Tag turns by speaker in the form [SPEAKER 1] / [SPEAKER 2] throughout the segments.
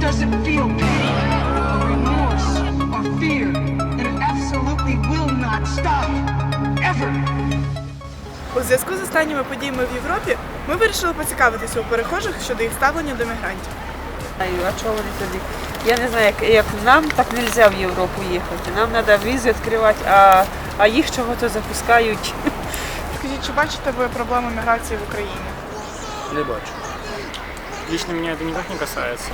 [SPEAKER 1] doesn't feel pain or remorse or fear, and it absolutely will not stop ever.
[SPEAKER 2] У зв'язку з останніми подіями в Європі ми вирішили поцікавитися у перехожих щодо їх ставлення до мігрантів.
[SPEAKER 3] А чого вони тоді? Я не знаю, як, як нам так не можна в Європу їхати. Нам треба візи відкривати, а, а їх чого-то запускають.
[SPEAKER 2] Скажіть, чи бачите ви проблему міграції в Україні?
[SPEAKER 4] Не бачу. Лично мене это никак не касається.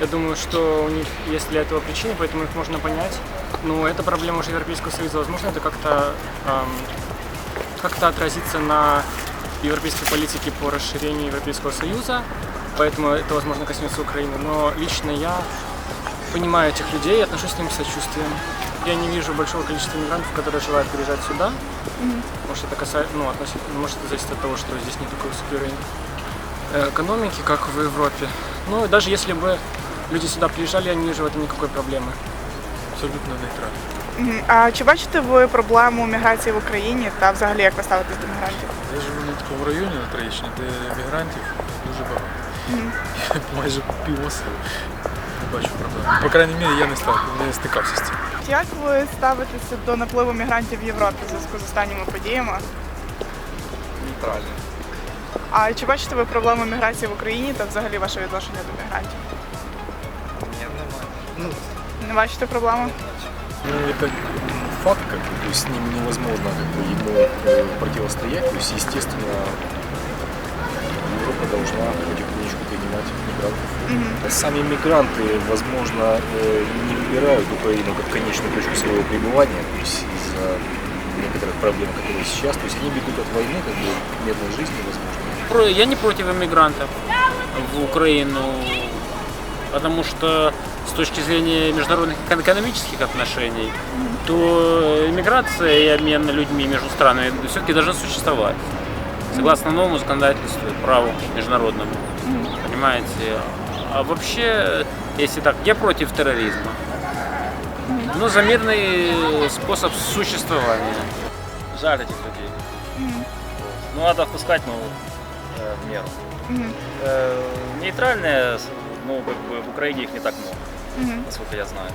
[SPEAKER 4] Я думаю, что у них есть для этого причины, поэтому их можно понять. Но это проблема уже Европейского Союза. Возможно, это как-то ам, как-то отразится на европейской политике по расширению Европейского Союза. Поэтому это, возможно, коснется Украины. Но лично я понимаю этих людей и отношусь к ним с сочувствием. Я не вижу большого количества мигрантов, которые желают переезжать сюда. Может, это касается, ну, относительно, может, это зависит от того, что здесь не такой высокий уровень э, экономики, как в Европе. Ну, даже если бы люди сюда приезжали, я не вижу в этом никакой проблемы.
[SPEAKER 5] Абсолютно нейтрально.
[SPEAKER 2] А чи бачите ви проблему міграції в Україні та взагалі як ви ставитесь до мігрантів?
[SPEAKER 5] Я живу на такому районі на Троєщині, де мігрантів дуже багато. Я майже півоси не бачу проблем. По крайній мірі я не став, не стикався з цим.
[SPEAKER 2] Як ви ставитеся до напливу мігрантів в Європі в зв'язку з останніми подіями?
[SPEAKER 5] Нейтрально.
[SPEAKER 2] А чи бачите ви проблему міграції в Україні та взагалі ваше відношення до мігрантів? Не бачите проблеми?
[SPEAKER 5] Ну, это факт, как бы, то есть с ним невозможно как бы, ему э, противостоять. То есть, естественно, Европа должна потихонечку принимать мигрантов. Сами мигранты, возможно, э, не выбирают Украину как конечную точку своего пребывания, то есть из-за некоторых проблем, которые сейчас. То есть они бегут от войны, как бы мирной жизни, возможно.
[SPEAKER 6] Про- Я не против иммигрантов в Украину, потому что с точки зрения международных эко- экономических отношений, то иммиграция и обмен людьми между странами все-таки должны существовать. Согласно новому законодательству, праву международному. Понимаете? А вообще, если так, я против терроризма. Но за мирный способ существования.
[SPEAKER 7] жаль этих людей. Ну, надо впускать, ну, э, в меру. Э, нейтральные, с- ну, как бы в Украине их не так много, насколько я знаю.